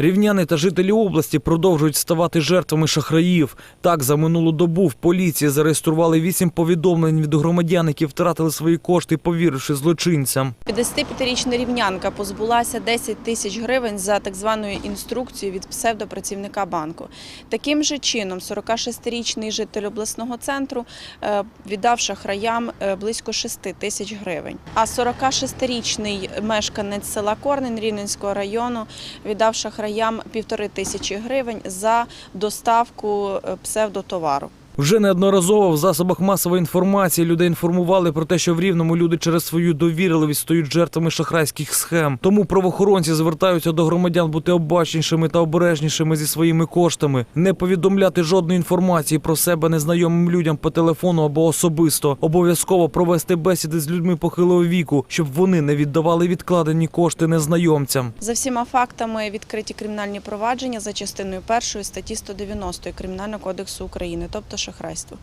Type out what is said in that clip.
Рівняни та жителі області продовжують ставати жертвами шахраїв. Так, за минулу добу в поліції зареєстрували вісім повідомлень від громадян, які втратили свої кошти, повіривши злочинцям. 55-річна рівнянка позбулася 10 тисяч гривень за так званою інструкцією від псевдопрацівника банку. Таким же чином, 46-річний житель обласного центру е, віддав шахраям е, близько 6 тисяч гривень. А 46-річний мешканець села Корнень Рівненського району віддав шахраям півтори тисячі гривень за доставку е, псевдотовару. Вже неодноразово в засобах масової інформації людей інформували про те, що в Рівному люди через свою довірливість стають жертвами шахрайських схем. Тому правоохоронці звертаються до громадян бути обачнішими та обережнішими зі своїми коштами, не повідомляти жодної інформації про себе незнайомим людям по телефону або особисто. Обов'язково провести бесіди з людьми похилого віку, щоб вони не віддавали відкладені кошти незнайомцям. За всіма фактами відкриті кримінальні провадження за частиною першої статті 190 Кримінального кодексу України, тобто шахрайство.